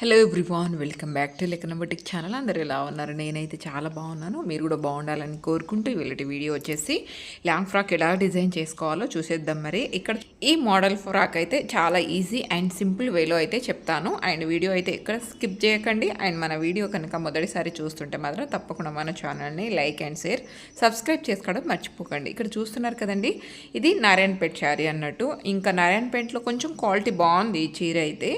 Hello everyone welcome back to లెక్కనబటిక్ channel అందరూ ఎలా ఉన్నారు? నేనైతే చాలా బాగున్నాను. మీరు కూడా బాగుండాలని కోరుకుంటూ వీళ్ళటి వీడియో వచ్చేసి లాంగ్ ఫ్రాక్ ఎలా డిజైన్ చేసుకోవాలో చూసేద్దాం మరి. ఇక్కడ ఈ మోడల్ ఫ్రాక్ అయితే చాలా ఈజీ అండ్ సింపుల్ వేలో అయితే చెప్తాను. అండ్ వీడియో అయితే ఇక్కడ స్కిప్ చేయకండి. అండ్ మన వీడియో కనుక మొదటిసారి చూస్తుంటే మాత్రం తప్పకుండా మన ఛానల్ని లైక్ అండ్ షేర్ సబ్స్క్రైబ్ చేసుకోవడం మర్చిపోకండి. ఇక్కడ చూస్తున్నారు కదండి ఇది నారాయణపేట్ శారీ అన్నట్టు. ఇంకా నారాయణపేటలో కొంచెం క్వాలిటీ బాగుంది ఈ చీర అయితే.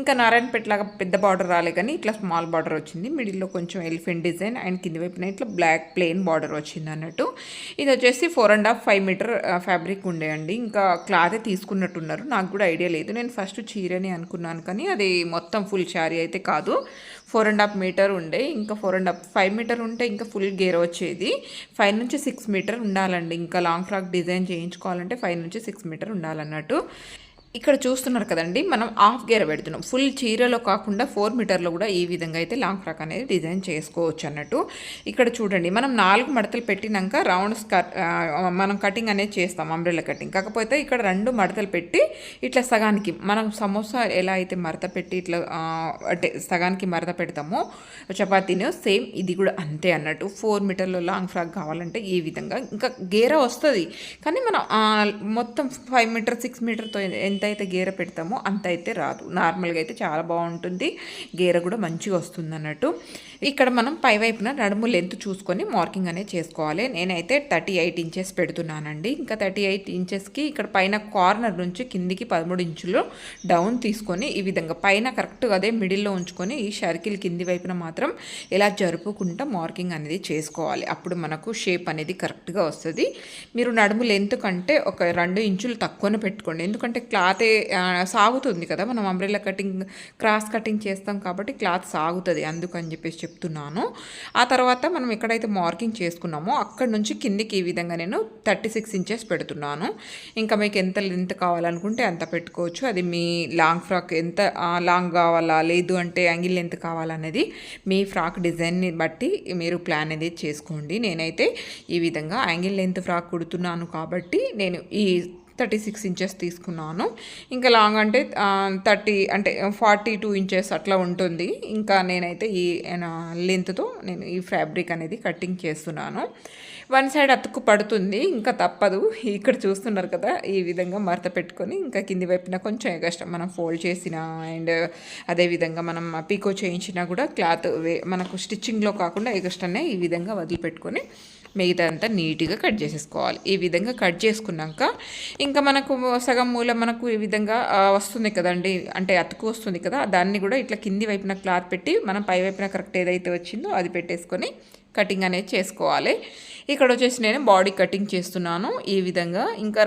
ఇంకా నారాయణపేట లాగా పెద్ద బార్డర్ రాలే కానీ ఇట్లా స్మాల్ బార్డర్ వచ్చింది. మిడిల్లో కొంచెం ఎలిఫెంట్ డిజైన్ అండ్ కింది వైపున ఇట్లా బ్లాక్ ప్లెయిన్ బార్డర్ వచ్చింది అన్నట్టు. ఇది వచ్చేసి four and half five meter fabric ఉండేయండి ఇంకా క్లాతే తీసుకున్నట్టున్నారు. నాకు కూడా ఐడియా లేదు. నేను ఫస్ట్ చీరని అనుకున్నాను కానీ అది మొత్తం ఫుల్ శారీ అయితే కాదు. ఫోర్ అండ్ హాఫ్ మీటర్ ఉండే. ఇంకా four and half five meter ఉంటే ఇంకా ఫుల్ గేర్ వచ్చేది. ఫైవ్ నుంచి సిక్స్ మీటర్ ఉండాలండి. ఇంకా లాంగ్ ఫ్రాక్ డిజైన్ చేయించుకోవాలంటే ఫైవ్ నుంచి సిక్స్ మీటర్ ఉండాలన్నట్టు. ఇక్కడ చూస్తున్నారు కదండి మనం హాఫ్ గేర్ పెడుతున్నాం. ఫుల్ చీరలో కాకుండా ఫోర్ మీటర్లో కూడా ఈ విధంగా అయితే లాంగ్ ఫ్రాక్ అనేది డిజైన్ చేసుకోవచ్చు అన్నట్టు. ఇక్కడ చూడండి మనం నాలుగు మడతలు పెట్టినాక రౌండ్ స్కర్ మనం కటింగ్ అనేది చేస్తాం అంబ్రెల్లా కటింగ్ కాకపోతే ఇక్కడ రెండు మడతలు పెట్టి ఇట్లా సగానికి మనం సమోసా ఎలా అయితే మడత పెట్టి ఇట్లా అంటే సగానికి మడత పెడతామో చపాతీని సేమ్ ఇది కూడా అంతే అన్నట్టు. ఫోర్ మీటర్లో లాంగ్ ఫ్రాక్ కావాలంటే ఈ విధంగా. ఇంకా గేర వస్తుంది కానీ మనం మొత్తం ఫైవ్ మీటర్ సిక్స్ మీటర్తో ఎంత అయితే గేర పెడతామో అంత అయితే రాదు నార్మల్గా అయితే చాలా బాగుంటుంది. గేర కూడా మంచిగా వస్తుంది అన్నట్టు ఇక్కడ మనం పై వైపున నడుము లెంత్ చూసుకొని మార్కింగ్ అనేది చేసుకోవాలి. నేనైతే థర్టీ ఎయిట్ ఇంచెస్ పెడుతున్నానండి. ఇంకా థర్టీ ఎయిట్ ఇంచెస్కి ఇక్కడ పైన కార్నర్ నుంచి కిందికి పదమూడు ఇంచులు డౌన్ తీసుకొని ఈ విధంగా పైన కరెక్ట్గా అదే మిడిల్లో ఉంచుకొని ఈ సర్కిల్ కింది వైపున మాత్రం ఇలా జరుపుకుంటా మార్కింగ్ అనేది చేసుకోవాలి. అప్పుడు మనకు షేప్ అనేది కరెక్ట్గా వస్తుంది. మీరు నడుము లెంత్ కంటే ఒక రెండు ఇంచులు తక్కువనే పెట్టుకోండి. ఎందుకంటే క్లాత్ సాగుతుంది కదా. మనం అంబ్రెల్లా కటింగ్ క్రాస్ కటింగ్ చేస్తాం కాబట్టి క్లాత్ సాగుతుంది. అందుకని చెప్పేసి చెప్తున్నాను. ఆ తర్వాత మనం ఎక్కడైతే మార్కింగ్ చేసుకున్నామో అక్కడ నుంచి కిందికి ఈ విధంగా నేను థర్టీ సిక్స్ ఇంచెస్ పెడుతున్నాను. ఇంకా మీకు ఎంత లెంత్ కావాలనుకుంటే అంత పెట్టుకోవచ్చు. అది మీ లాంగ్ ఫ్రాక్ ఎంత లాంగ్ కావాలా లేదు అంటే యాంగిల్ లెంత్ కావాలనేది మీ ఫ్రాక్ డిజైన్ని బట్టి మీరు ప్లాన్ అనేది చేసుకోండి. నేనైతే ఈ విధంగా యాంగిల్ లెంత్ ఫ్రాక్ కుడుతున్నాను కాబట్టి నేను ఈ థర్టీ సిక్స్ ఇంచెస్ తీసుకున్నాను. ఇంకా లాంగ్ అంటే థర్టీ అంటే ఫార్టీ టూ ఇంచెస్ అట్లా ఉంటుంది. ఇంకా నేనైతే ఈ లెంత్తో నేను ఈ ఫ్యాబ్రిక్ అనేది కటింగ్ చేస్తున్నాను. వన్ సైడ్ అతుక్కు పడుతుంది ఇంకా తప్పదు. ఇక్కడ చూస్తున్నారు కదా ఈ విధంగా మరత పెట్టుకొని ఇంకా కింది వైపున కొంచెం కష్టం మనం ఫోల్డ్ చేసిన అండ్ అదేవిధంగా మనం పీకో చేయించినా కూడా క్లాత్ వే- మనకు స్టిచ్చింగ్లో కాకుండా ఎగస్ట్రానే ఈ విధంగా వదిలిపెట్టుకొని మిగతా అంతా నీట్గా కట్ చేసేసుకోవాలి. ఈ విధంగా కట్ చేసుకున్నాక ఇంకా మనకు సగం మూల మనకు ఈ విధంగా వస్తుంది కదండి అంటే అతుకు వస్తుంది కదా దాన్ని కూడా ఇట్లా కింది వైపున క్లాత్ పెట్టి మనం పై వైపున కరెక్ట్ ఏదైతే వచ్చిందో అది పెట్టేసుకొని కటింగ్ అనేది చేసుకోవాలి. ఇక్కడ వచ్చేసి నేను బాడీ కటింగ్ చేస్తున్నాను. ఈ విధంగా ఇంకా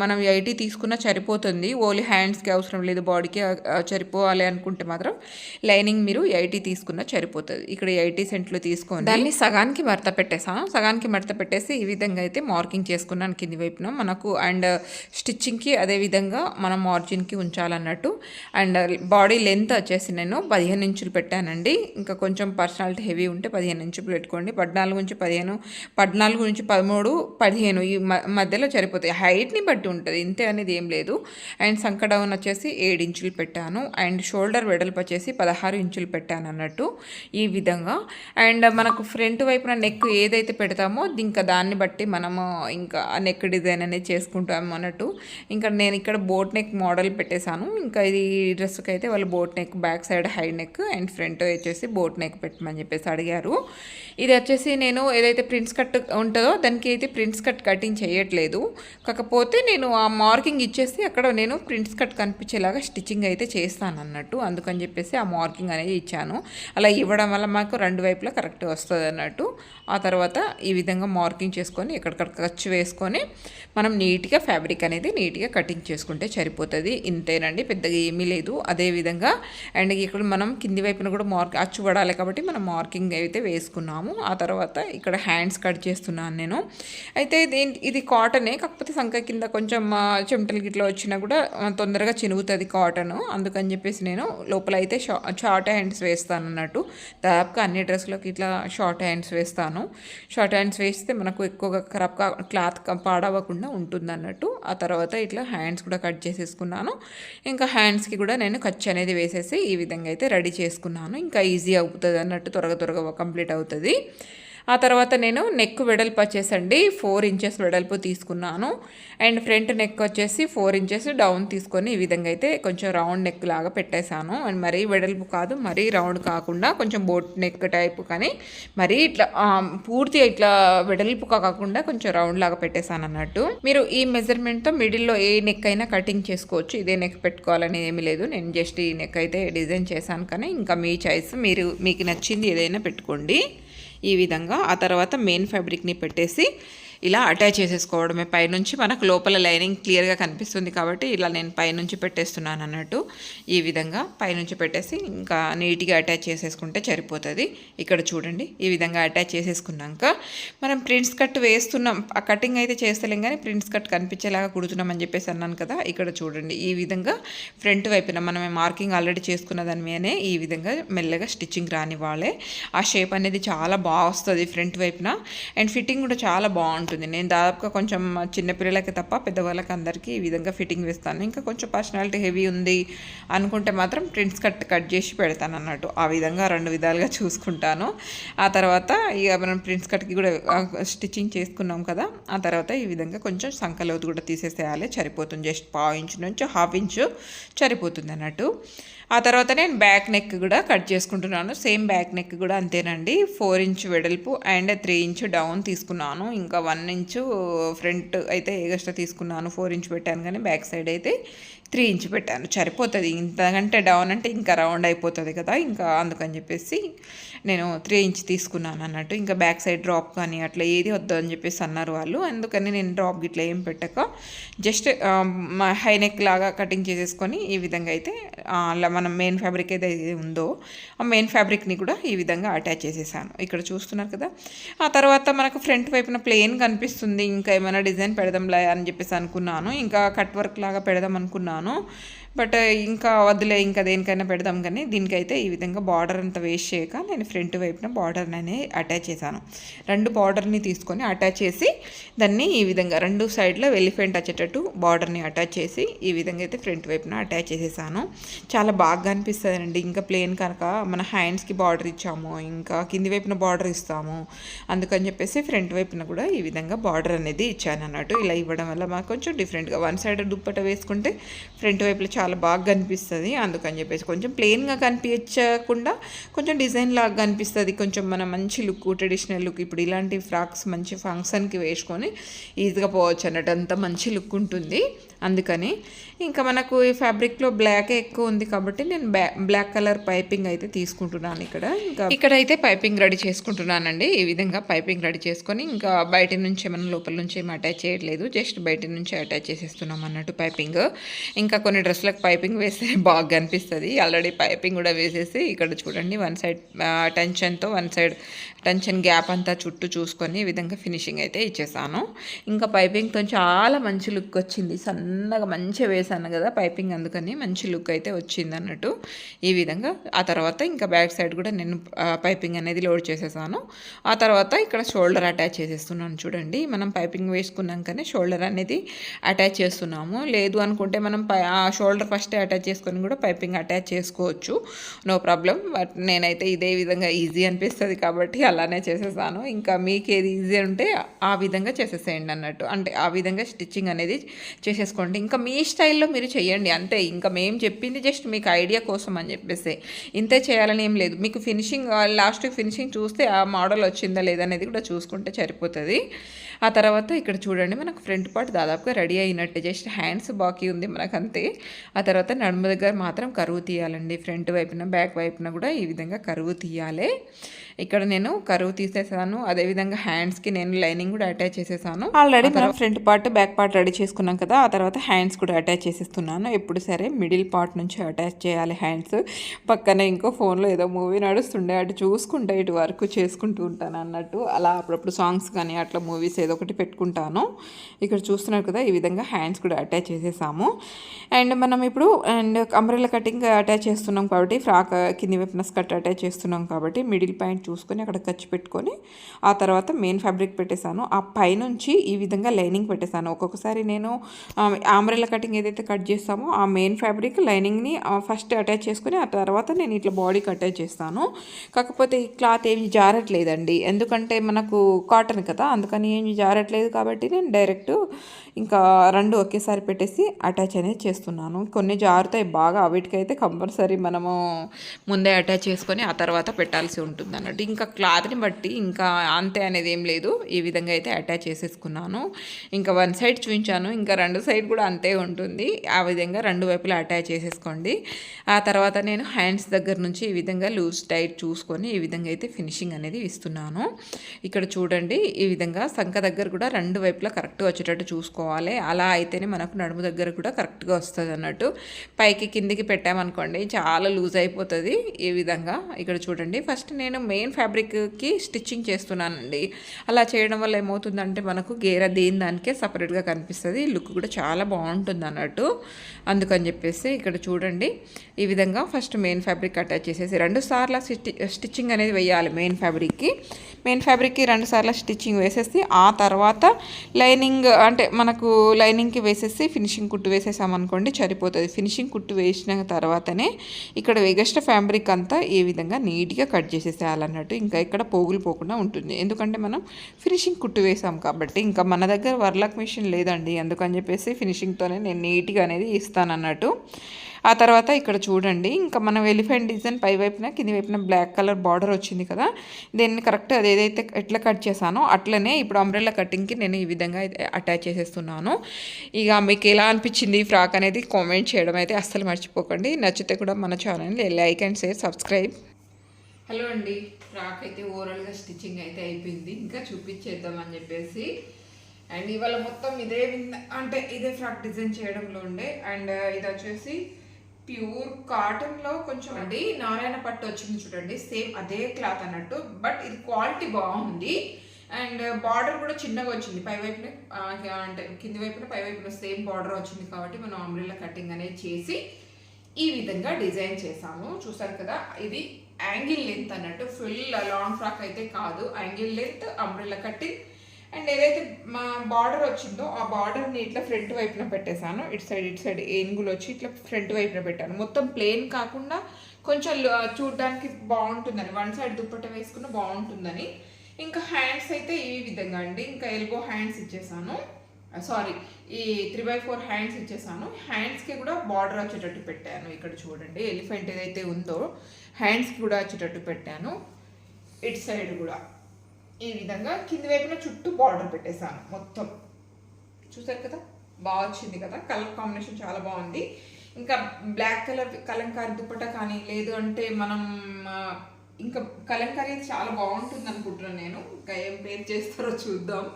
మనం ఎయిటీ తీసుకున్న సరిపోతుంది. ఓన్లీ హ్యాండ్స్కి అవసరం లేదు బాడీకి సరిపోవాలి అనుకుంటే మాత్రం లైనింగ్ మీరు ఎయిటీ తీసుకున్న సరిపోతుంది. ఇక్కడ ఎయిటీ సెంట్లు తీసుకొని దాన్ని సగానికి మడత పెట్టేసాను సగానికి మడత పెట్టేసి ఈ విధంగా అయితే మార్కింగ్ చేసుకున్నాను కింది వైపున. మనకు అండ్ స్టిచ్చింగ్కి అదే విధంగా మనం మార్జిన్కి ఉంచాలన్నట్టు. అండ్ బాడీ లెంత్ వచ్చేసి నేను పదిహేను ఇంచులు పెట్టానండి. ఇంకా కొంచెం పర్సనాలిటీ హెవీ ఉంటే పదిహేను ఇంచులు పెట్టుకోండి. పద్నాలుగు నుంచి పదిహేను పద్నాలుగు నుంచి పదమూడు పదిహేను ఈ మ- మధ్యలో సరిపోతాయి. హైట్ని బట్టి ఉంటుంది ఇంతే అనేది ఏం లేదు. అండ్ సంక డౌన్ వచ్చేసి ఏడు ఇంచులు పెట్టాను. అండ్ షోల్డర్ వెడల్పు వచ్చేసి పదహారు ఇంచులు పెట్టాను అన్నట్టు ఈ విధంగా. అండ్ మనకు ఫ్రంట్ వైపున నెక్ ఏదైతే పెడతామో ఇంకా దాన్ని బట్టి మనము ఇంకా నెక్ డిజైన్ అనేది చేసుకుంటాము అన్నట్టు. ఇంకా నేను ఇక్కడ బోట్ నెక్ మోడల్ పెట్టేశాను. ఇంకా ఇది డ్రెస్కి అయితే వాళ్ళు boat neck back side high neck and front వచ్చేసి బోట్ నెక్ పెట్టమని చెప్పేసి అడిగారు. ఇది వచ్చేసి నేను ఏదైతే ప్రిన్స్ కట్ ఉంటుందో దానికి అయితే ప్రిన్స్ కట్ కటింగ్ చేయట్లేదు. కాకపోతే నేను ఆ మార్కింగ్ ఇచ్చేసి అక్కడ నేను ప్రిన్స్ కట్ కనిపించేలాగా స్టిచ్చింగ్ అయితే చేస్తాను అన్నట్టు అందుకని చెప్పేసి ఆ మార్కింగ్ అనేది ఇచ్చాను. అలా ఇవ్వడం వల్ల మాకు రెండు వైపులా కరెక్ట్ వస్తుంది అన్నట్టు. ఆ తర్వాత ఈ విధంగా మార్కింగ్ చేసుకొని ఎక్కడికక్కడ ఖర్చు వేసుకొని మనం నీట్గా ఫ్యాబ్రిక్ అనేది నీట్గా కటింగ్ చేసుకుంటే సరిపోతుంది. ఇంతేనండి పెద్దగా ఏమీ లేదు. అదే విధంగా అండ్ ఇక్కడ మనం కింది వైపున కూడా మార్క్ అచ్చు పడాలి కాబట్టి మనం మార్కింగ్ అయితే వేసుకున్నాము. ఆ తర్వాత ఇక్కడ హ్యాండ్స్ కట్ చేస్తున్నాను నేను. అయితే ఇది ఇది కాటనే కాకపోతే సంఖ కింద కొంచెం చెమటలు గిట్లా వచ్చినా కూడా తొందరగా చినుగుతుంది కాటన్. అందుకని చెప్పేసి నేను లోపల అయితే షా షార్ట్ హ్యాండ్స్ వేస్తాను అన్నట్టు. దాదాపుగా అన్ని డ్రెస్లకు ఇట్లా షార్ట్ హ్యాండ్స్ వేస్తాను. షార్ట్ హ్యాండ్స్ వేస్తే మనకు ఎక్కువగా ఖరాబ్ క్లాత్ పాడవకుండా ఉంటుంది అన్నట్టు. ఆ తర్వాత ఇట్లా హ్యాండ్స్ కూడా కట్ చేసేసుకున్నాను. ఇంకా హ్యాండ్స్కి కూడా నేను ఖర్చు అనేది వేసేసి ఈ విధంగా అయితే రెడీ చేసుకున్నాను. ఇంకా ఈజీ అవుతుంది అన్నట్టు త్వరగా త్వరగా కంప్లీట్ అవుతుంది. ఆ తర్వాత నేను నెక్ వెడల్పు వచ్చేసండి ఫోర్ ఇంచెస్ వెడల్పు తీసుకున్నాను. అండ్ ఫ్రంట్ నెక్ వచ్చేసి ఫోర్ ఇంచెస్ డౌన్ తీసుకొని ఈ విధంగా అయితే కొంచెం రౌండ్ నెక్ లాగా పెట్టేశాను. అండ్ మరీ వెడల్పు కాదు మరీ రౌండ్ కాకుండా కొంచెం బోట్ నెక్ టైప్ కానీ మరీ ఇట్లా పూర్తిగా ఇట్లా వెడల్పు కాకుండా కొంచెం రౌండ్ లాగా పెట్టేశాను అన్నట్టు. మీరు ఈ మెజర్మెంట్తో మిడిల్లో ఏ నెక్ అయినా కటింగ్ చేసుకోవచ్చు. ఇదే నెక్ పెట్టుకోవాలని ఏమీ లేదు. నేను జస్ట్ ఈ నెక్ అయితే డిజైన్ చేశాను కానీ ఇంకా మీ చాయిస్ మీరు మీకు నచ్చింది ఏదైనా పెట్టుకోండి. ఈ విధంగా ఆ తర్వాత మెయిన్ ఫ్యాబ్రిక్ని పెట్టేసి ఇలా అటాచ్ చేసేసుకోవడమే. పైనుంచి మనకు లోపల లైనింగ్ క్లియర్గా కనిపిస్తుంది కాబట్టి ఇలా నేను పైనుంచి పెట్టేస్తున్నాను అన్నట్టు ఈ విధంగా పైనుంచి పెట్టేసి ఇంకా నీట్గా అటాచ్ చేసేసుకుంటే సరిపోతుంది. ఇక్కడ చూడండి ఈ విధంగా అటాచ్ చేసేసుకున్నాక మనం ప్రింట్స్ కట్ వేస్తున్నాం. ఆ కటింగ్ అయితే చేస్తలేం కానీ ప్రింట్స్ కట్ కనిపించేలాగా కుడుతున్నాం అని చెప్పేసి అన్నాను కదా ఇక్కడ చూడండి. ఈ విధంగా ఫ్రంట్ వైపున మనం మార్కింగ్ ఆల్రెడీ చేసుకున్న దాని మీదనే ఈ విధంగా మెల్లగా స్టిచ్చింగ్ రానివ్వాలి. ఆ షేప్ అనేది చాలా బాగా వస్తుంది ఫ్రంట్ వైపున. అండ్ ఫిట్టింగ్ కూడా చాలా బాగుంటుంది. నేను దాదాపుగా కొంచెం చిన్నపిల్లలకి తప్ప పెద్దవాళ్ళకి అందరికీ ఈ విధంగా ఫిట్టింగ్ వేస్తాను. ఇంకా కొంచెం పర్సనాలిటీ హెవీ ఉంది అనుకుంటే మాత్రం ప్రింట్స్ కట్ కట్ చేసి పెడతాను అన్నట్టు. ఆ విధంగా రెండు విధాలుగా చూసుకుంటాను. ఆ తర్వాత ఇక మనం ప్రింట్స్ కట్కి కూడా స్టిచ్చింగ్ చేసుకున్నాం కదా ఆ తర్వాత ఈ విధంగా కొంచెం సంకలోతు కూడా తీసేసేయాలి. సరిపోతుంది. జస్ట్ పావు ఇంచు నుంచి హాఫ్ ఇంచు సరిపోతుంది అన్నట్టు. ఆ తర్వాత నేను బ్యాక్ నెక్ కూడా కట్ చేసుకుంటున్నాను. సేమ్ బ్యాక్ నెక్ కూడా అంతేనండి. ఫోర్ ఇంచ్ వెడల్పు అండ్ త్రీ ఇంచ్ డౌన్ తీసుకున్నాను. ఇంకా వన్ వన్ ఇంచు ఫ్రంట్ అయితే ఎగస్ట్రా తీసుకున్నాను ఫోర్ ఇంచ్ పెట్టాను కానీ బ్యాక్ సైడ్ అయితే త్రీ ఇంచ్ పెట్టాను. సరిపోతుంది. ఇంతకంటే డౌన్ అంటే ఇంకా రౌండ్ అయిపోతుంది కదా ఇంకా అందుకని చెప్పేసి నేను త్రీ ఇంచ్ తీసుకున్నాను అన్నట్టు. ఇంకా బ్యాక్ సైడ్ డ్రాప్ కానీ అట్లా ఏది వద్దు అని చెప్పేసి అన్నారు వాళ్ళు. అందుకని నేను డ్రాప్ గిట్లా ఏం పెట్టక జస్ట్ హై నెక్ లాగా కటింగ్ చేసేసుకొని ఈ విధంగా అయితే అలా మనం మెయిన్ ఫ్యాబ్రిక్ ఏదైతే ఉందో ఆ మెయిన్ ఫ్యాబ్రిక్ని కూడా ఈ విధంగా అటాచ్ చేసేసాను. ఇక్కడ చూస్తున్నారు కదా. ఆ తర్వాత మనకు ఫ్రంట్ వైపున ప్లెయిన్ కనిపిస్తుంది. ఇంకా ఏమైనా డిజైన్ పెడదాంలే అని చెప్పేసి అనుకున్నాను. ఇంకా కట్ వర్క్ లాగా పెడదాం అనుకున్నాను. బట్ ఇంకా వద్దులే ఇంకా దేనికైనా పెడదాం కానీ దీనికైతే ఈ విధంగా బార్డర్ అంతా వేస్ట్ చేయక నేను ఫ్రంట్ వైపున బార్డర్ని అనేది అటాచ్ చేశాను. రెండు బార్డర్ని తీసుకొని అటాచ్ చేసి దాన్ని ఈ విధంగా రెండు సైడ్లో ఎలిఫెంట్ వచ్చేటట్టు బార్డర్ని అటాచ్ చేసి ఈ విధంగా అయితే ఫ్రంట్ వైపున అటాచ్ చేసేసాను. చాలా బాగా అనిపిస్తుందండి. ఇంకా ప్లేన్ కనుక మన హ్యాండ్స్కి బార్డర్ ఇచ్చాము ఇంకా కింది వైపున బార్డర్ ఇస్తాము అందుకని చెప్పేసి ఫ్రంట్ వైపున కూడా ఈ విధంగా బార్డర్ అనేది ఇచ్చాను అన్నట్టు ఇలా ఇవ్వడం వల్ల మాకు కొంచెం డిఫరెంట్గా. వన్ సైడ్ దుప్పట వేసుకుంటే ఫ్రంట్ వైపులో చాలా బాగా కనిపిస్తుంది. అందుకని చెప్పేసి కొంచెం ప్లెయిన్గా కనిపించకుండా కొంచెం డిజైన్ లాగా కనిపిస్తుంది. కొంచెం మన మంచి లుక్ ట్రెడిషనల్ లుక్ ఇప్పుడు ఇలాంటి ఫ్రాక్స్ మంచి ఫంక్షన్కి వేసుకొని ఈజీగా పోవచ్చు అన్నట్టు అంత మంచి లుక్ ఉంటుంది. అందుకని ఇంకా మనకు ఈ ఫ్యాబ్రిక్లో బ్లాక్ ఎక్కువ ఉంది కాబట్టి నేను బ్లాక్ కలర్ పైపింగ్ అయితే తీసుకుంటున్నాను ఇక్కడ. ఇంకా ఇక్కడైతే పైపింగ్ రెడీ చేసుకుంటున్నానండి. ఈ విధంగా పైపింగ్ రెడీ చేసుకొని ఇంకా బయట నుంచి మనం లోపల నుంచి ఏమి అటాచ్ చేయట్లేదు. జస్ట్ బయట నుంచి అటాచ్ చేసేస్తున్నాం అన్నట్టు పైపింగ్. ఇంకా కొన్ని డ్రెస్లకు పైపింగ్ వేస్తే బాగా కనిపిస్తుంది ఆల్రెడీ పైపింగ్ కూడా వేసేసి ఇక్కడ చూడండి వన్ సైడ్ టెన్షన్తో వన్ సైడ్ టెన్షన్ గ్యాప్ అంతా చుట్టూ చూసుకొని ఈ విధంగా ఫినిషింగ్ అయితే ఇచ్చేసాను. ఇంకా పైపింగ్తో చాలా మంచి లుక్ వచ్చింది. సన్నగా మంచిగా వేసాను కదా పైపింగ్ అందుకని మంచి లుక్ అయితే వచ్చింది అన్నట్టు ఈ విధంగా. ఆ తర్వాత ఇంకా బ్యాక్ సైడ్ కూడా నేను పైపింగ్ అనేది లోడ్ చేసేసాను. ఆ తర్వాత ఇక్కడ షోల్డర్ అటాచ్ చేసేస్తున్నాను చూడండి. మనం పైపింగ్ వేసుకున్నాకనే షోల్డర్ అనేది అటాచ్ చేస్తున్నాము. లేదు అనుకుంటే మనం పై ఆ షోల్డర్ ఫస్టే అటాచ్ చేసుకొని కూడా పైపింగ్ అటాచ్ చేసుకోవచ్చు. No problem. బట్ నేనైతే ఇదే విధంగా ఈజీ అనిపిస్తుంది కాబట్టి అలానే చేసేసాను. ఇంకా మీకు ఏది ఈజీ ఉంటే ఆ విధంగా చేసేసేయండి అన్నట్టు. అంటే ఆ విధంగా స్టిచ్చింగ్ అనేది చేసేసుకోండి. ఇంకా మీ స్టైల్లో మీరు చేయండి. అంతే ఇంకా మేము చెప్పింది జస్ట్ మీకు ఐడియా కోసం అని చెప్పేసి. ఇంతే చేయాలని ఏం లేదు. మీకు ఫినిషింగ్ లాస్ట్ ఫినిషింగ్ చూస్తే ఆ మోడల్ వచ్చిందా లేదా అనేది కూడా చూసుకుంటే సరిపోతుంది. ఆ తర్వాత ఇక్కడ చూడండి మనకు ఫ్రంట్ పార్ట్ దాదాపుగా రెడీ అయినట్టు. జస్ట్ హ్యాండ్స్ బాకీ ఉంది మనకు అంతే ఆ తర్వాత నడుము దగ్గర మాత్రం కరువు తీయాలండి. ఫ్రంట్ వైపున బ్యాక్ వైపున కూడా ఈ విధంగా కరువు తీయాలి. ఇక్కడ నేను కరువు తీసేసాను. అదేవిధంగా హ్యాండ్స్కి నేను లైనింగ్ కూడా అటాచ్ చేసేసాను. ఆల్రెడీ మనం front part back part ready చేసుకున్నాం కదా ఆ తర్వాత హ్యాండ్స్ కూడా అటాచ్ చేసేస్తున్నాను. ఎప్పుడు సరే మిడిల్ పార్ట్ నుంచి అటాచ్ చేయాలి హ్యాండ్స్ పక్కనే ఇంకో ఫోన్లో ఏదో మూవీ నడుస్తుండే అటు చూసుకుంటే ఇటు వరకు చేసుకుంటూ ఉంటాను అన్నట్టు. అలా అప్పుడప్పుడు సాంగ్స్ కానీ అట్లా మూవీస్ ఏదో ఒకటి పెట్టుకుంటాను. ఇక్కడ చూస్తున్నారు కదా ఈ విధంగా హ్యాండ్స్ కూడా అటాచ్ చేసేసాము. అండ్ మనం ఇప్పుడు అండ్ అంబ్రెల్లా కటింగ్ అటాచ్ చేస్తున్నాం కాబట్టి ఫ్రాక్ కింది వైపున స్కర్ట్ అటాచ్ చేస్తున్నాం కాబట్టి మిడిల్ పాయింట్ చూసుకొని అక్కడ ఖర్చు పెట్టుకొని ఆ తర్వాత మెయిన్ ఫ్యాబ్రిక్ పెట్టేశాను. ఆ పైనుంచి ఈ విధంగా లైనింగ్ పెట్టేశాను. ఒక్కొక్కసారి నేను ఆంబ్రెల్లా కటింగ్ ఏదైతే కట్ చేస్తామో ఆ మెయిన్ ఫ్యాబ్రిక్ లైనింగ్ని ఫస్ట్ అటాచ్ చేసుకొని ఆ తర్వాత నేను ఇట్లా బాడీకి అటాచ్ చేస్తాను. కాకపోతే ఈ క్లాత్ ఏమి జారట్లేదండి. ఎందుకంటే మనకు కాటన్ కదా అందుకని ఏమి జారట్లేదు కాబట్టి నేను డైరెక్ట్ ఇంకా రెండు ఒకేసారి పెట్టేసి అటాచ్ అనేది చేస్తున్నాను. కొన్ని జారుతాయి బాగా వీటికైతే కంపల్సరీ మనము ముందే అటాచ్ చేసుకొని ఆ తర్వాత పెట్టాల్సి ఉంటుంది అన్నట్టు ఇంకా క్లాత్ని బట్టి ఇంకా అంతే అనేది ఏం లేదు. ఈ విధంగా అయితే అటాచ్ చేసేసుకున్నాను. ఇంకా వన్ సైడ్ చూపించాను. ఇంకా రెండు సైడ్ కూడా అంతే ఉంటుంది. ఆ విధంగా రెండు వైపులా అటాచ్ చేసేసుకోండి. ఆ తర్వాత నేను హ్యాండ్స్ దగ్గర నుంచి ఈ విధంగా లూజ్ టైట్ చూసుకొని ఈ విధంగా అయితే ఫినిషింగ్ అనేది ఇస్తున్నాను. ఇక్కడ చూడండి ఈ విధంగా సంఖ దగ్గర కూడా రెండు వైపులా కరెక్ట్గా వచ్చేటట్టు చూసుకోవాలి. అలా అయితేనే మనకు నడుము దగ్గర కూడా కరెక్ట్గా వస్తుంది అన్నట్టు. పైకి కిందికి పెట్టామనుకోండి చాలా లూజ్ అయిపోతుంది ఈ విధంగా. ఇక్కడ చూడండి ఫస్ట్ నేను మెయిన్ ఫ్యాబ్రిక్కి స్టిచ్చింగ్ చేస్తున్నానండి. అలా చేయడం వల్ల ఏమవుతుందంటే మనకు గేర దేని దానికే సపరేట్గా కనిపిస్తుంది. లుక్ కూడా చాలా బాగుంటుంది అన్నట్టు. అందుకని చెప్పేసి ఇక్కడ చూడండి. ఈ విధంగా ఫస్ట్ మెయిన్ ఫ్యాబ్రిక్ అటాచ్ చేసేసి రెండు సార్లు స్టిచ్చింగ్ అనేది వేయాలి మెయిన్ ఫ్యాబ్రిక్కి. మెయిన్ ఫ్యాబ్రిక్కి రెండు సార్లు స్టిచ్చింగ్ వేసేసి ఆ తర్వాత లైనింగ్ అంటే మనకు లైనింగ్కి వేసేసి ఫినిషింగ్ కుట్టు వేసేసామనుకోండి సరిపోతుంది. ఫినిషింగ్ కుట్టు వేసిన తర్వాతనే ఇక్కడ వెగస్ట్ ఫ్యాబ్రిక్ అంతా ఏ విధంగా నీట్గా కట్ చేసేసేయాలన్నట్టు ఇంకా ఇక్కడ పోగులు పోకుండా ఉంటుంది. ఎందుకంటే మనం ఫినిషింగ్ కుట్టు వేసాం కాబట్టి ఇంకా మన దగ్గర వర్లాక్ మిషన్ లేదండి. అందుకని చెప్పేసి ఫినిషింగ్తోనే నేను నీట్గా అనేది ఇస్తానన్నట్టు. ఆ తర్వాత ఇక్కడ చూడండి ఇంకా మనం ఎలిఫెంట్ డిజైన్ పై వైపున కింది వైపున బ్లాక్ కలర్ బార్డర్ వచ్చింది కదా దీన్ని కరెక్ట్ అది ఏదైతే ఎట్లా కట్ చేశానో అట్లనే ఇప్పుడు అంబ్రెల్లా కటింగ్కి నేను ఈ విధంగా అటాచ్ చేసేస్తున్నాను. ఇక మీకు ఎలా అనిపించింది ఈ ఫ్రాక్ అనేది కామెంట్ చేయడం అయితే అస్సలు మర్చిపోకండి. నచ్చితే కూడా మన ఛానల్ని like and share subscribe. Hello అండి ఫ్రాక్ అయితే ఓవరాల్గా స్టిచ్చింగ్ అయితే అయిపోయింది. ఇంకా చూపించేద్దామని చెప్పేసి. అండ్ ఇవాళ మొత్తం ఇదే అంటే ఇదే ఫ్రాక్ డిజైన్ చేయడంలో ఉండే. అండ్ ఇది వచ్చేసి ప్యూర్ కాటన్లో కొంచెం అండి నారాయణ పట్టు వచ్చింది చూడండి సేమ్ అదే క్లాత్ అన్నట్టు బట్ ఇది క్వాలిటీ బాగుంది. అండ్ బార్డర్ కూడా చిన్నగా వచ్చింది పై వైపున అంటే కింది వైపున పై వైపున సేమ్ బార్డర్ వచ్చింది కాబట్టి మనం అంబ్రిల్లా కటింగ్ అనేది చేసి ఈ విధంగా డిజైన్ చేసాము చూసారు కదా ఇది యాంగిల్ లెంత్ అన్నట్టు ఫుల్ లాంగ్ ఫ్రాక్ అయితే కాదు angle length umbrella cutting and ఏదైతే మా బార్డర్ వచ్చిందో ఆ బార్డర్ని ఇట్లా ఫ్రంట్ వైపున పెట్టేశాను. ఇటు సైడ్ ఇటు సైడ్ ఏనుగులు వచ్చి ఇట్లా ఫ్రంట్ వైపున పెట్టాను. మొత్తం ప్లేన్ కాకుండా కొంచెం చూడడానికి బాగుంటుందని వన్ సైడ్ దుప్పట వేసుకున్న బాగుంటుందని. ఇంకా హ్యాండ్స్ అయితే ఈ విధంగా అండి. ఇంకా ఎల్బో హ్యాండ్స్ ఇచ్చేసాను. సారీ ఈ త్రీ బై ఫోర్ హ్యాండ్స్ ఇచ్చేసాను. హ్యాండ్స్కి కూడా బార్డర్ వచ్చేటట్టు పెట్టాను. ఇక్కడ చూడండి ఎలిఫెంట్ ఏదైతే ఉందో హ్యాండ్స్కి కూడా వచ్చేటట్టు పెట్టాను. ఇటు సైడ్ కూడా. ఈ విధంగా కింది వైపున చుట్టూ బార్డర్ పెట్టేశాను మొత్తం. చూసారు కదా? బాగా వచ్చింది కదా? కలర్ కాంబినేషన్ చాలా బాగుంది. ఇంకా బ్లాక్ కలర్ కలంకారీ దుప్పట కానీ లేదు అంటే మనం ఇంకా కలంకారీ చాలా బాగుంటుంది అనుకుంటున్నాను నేను. ఇంకా ఏం పేర్ చేస్తారో చూద్దాం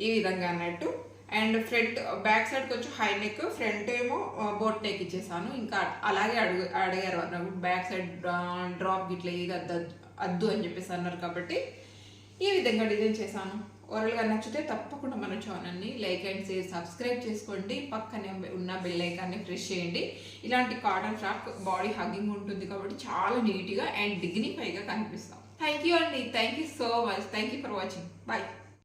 ఈ విధంగా అన్నట్టు. అండ్ ఫ్రంట్ బ్యాక్ సైడ్ కొంచెం హై నెక్ ఫ్రంట్ ఏమో బోట్ నెక్ ఇచ్చేసాను. ఇంకా అలాగే అడుగు అడిగారు నాకు బ్యాక్ సైడ్ డ్రాప్ గిట్ల ఏది అద్దు అని చెప్పేసి అన్నారు కాబట్టి. ఈ విధంగా డిజైన్ చేశాను. ఓరల్గా నచ్చితే తప్పకుండా మన ఛానల్ని లైక్ అండ్ షేర్ సబ్స్క్రైబ్ చేసుకోండి. పక్కనే ఉన్న బెల్ ఐకాన్ని ప్రెస్ చేయండి. ఇలాంటి కాటన్ ఫ్రాక్ బాడీ హగ్గింగ్ ఉంటుంది కాబట్టి చాలా నీట్గా అండ్ డిగ్నిఫైగా కనిపిస్తాం. థ్యాంక్ యూ అండి. Thank you so much thank you for watching bye